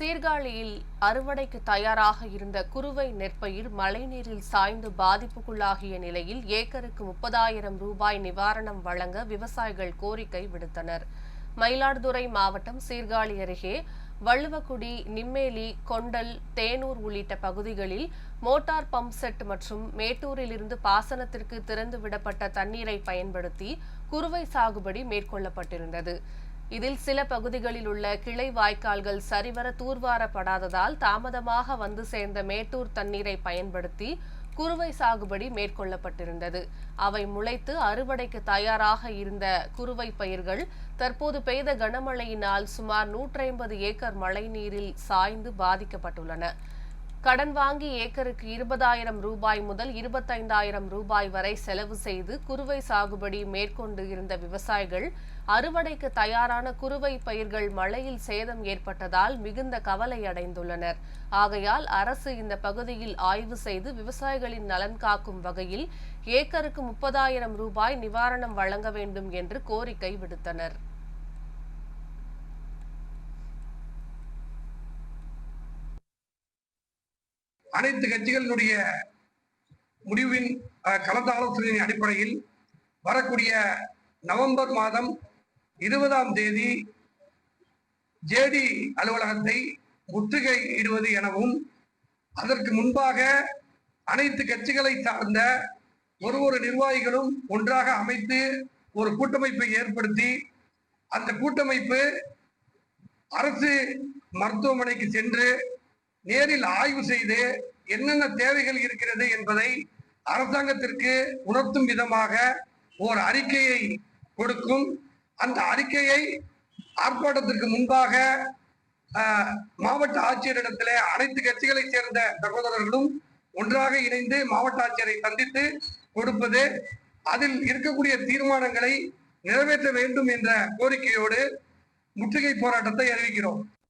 சீர்காழியில் அறுவடைக்கு தயாராக இருந்த குறுவை நெற்பயிர் மழைநீரில் சாய்ந்து பாதிப்புக்குள்ளாகிய நிலையில் ஏக்கருக்கு முப்பதாயிரம் ரூபாய் நிவாரணம் வழங்க விவசாயிகள் கோரிக்கை விடுத்தனர். மயிலாடுதுறை மாவட்டம் சீர்காழி அருகே வள்ளுவக்குடி நிம்மேலி கொண்டல் தேனூர் உள்ளிட்ட பகுதிகளில் மோட்டார் பம்ப் செட் மற்றும் மேட்டூரிலிருந்து பாசனத்திற்கு திறந்து விடப்பட்ட தண்ணீரை பயன்படுத்தி குறுவை சாகுபடி மேற்கொள்ளப்பட்டிருந்தது. இதில் சில பகுதிகளில் உள்ள கிளை வாய்க்கால்கள் சரிவர தூர்வாரப்படாததால் தாமதமாக வந்து சேர்ந்த மேட்டூர் தண்ணீரை பயன்படுத்தி குறுவை சாகுபடி மேற்கொள்ளப்பட்டிருந்தது. அவை முளைத்து அறுவடைக்கு தயாராக இருந்த குறுவை பயிர்கள் தற்போது பெய்த கனமழையினால் சுமார் நூற்றி ஐம்பது ஏக்கர் மழைநீரில் சாய்ந்து பாதிக்கப்பட்டுள்ளன. கடன் வாங்கி ஏக்கருக்கு இருபதாயிரம் ரூபாய் முதல் இருபத்தைந்தாயிரம் ரூபாய் வரை செலவு செய்து குறுவை சாகுபடி மேற்கொண்டு இருந்த விவசாயிகள் அறுவடைக்கு தயாரான குறுவை பயிர்கள் மழையில் சேதம் ஏற்பட்டதால் மிகுந்த கவலை அடைந்துள்ளனர். ஆகையால் அரசு இந்த பகுதியில் ஆய்வு செய்து விவசாயிகளின் நலன் காக்கும் வகையில் ஏக்கருக்கு முப்பதாயிரம் ரூபாய் நிவாரணம் வழங்க வேண்டும் என்று கோரிக்கை விடுத்தனர். அனைத்து கட்சிகளினுடைய முடிவின் கலந்து ஆலோசனையின் அடிப்படையில் வரக்கூடிய நவம்பர் மாதம் இருபதாம் தேதி ஜேடி அலுவலகத்தை முற்றுகை இடுவது எனவும் அதற்கு முன்பாக அனைத்து கட்சிகளை சார்ந்த ஒரு ஒரு நிர்வாகிகளும் ஒன்றாக அமைத்து ஒரு கூட்டமைப்பை ஏற்படுத்தி அந்த கூட்டமைப்பு அரசு மருத்துவமனைக்கு சென்று நேரில் ஆய்வு செய்து என்னென்ன தேவைகள் இருக்கிறது என்பதை அரசாங்கத்திற்கு உணர்த்தும் விதமாக ஓர் அறிக்கையை கொடுக்கும். அந்த அறிக்கையை ஆர்ப்பாட்டத்திற்கு முன்பாக மாவட்ட ஆட்சியரிடத்திலே அனைத்து கட்சிகளை சேர்ந்த சகோதரர்களும் ஒன்றாக இணைந்து மாவட்ட ஆட்சியரை சந்தித்து கொடுப்பது அதில் இருக்கக்கூடிய தீர்மானங்களை நிறைவேற்ற வேண்டும் என்ற கோரிக்கையோடு முற்றுகை போராட்டத்தை அறிவிக்கிறோம்.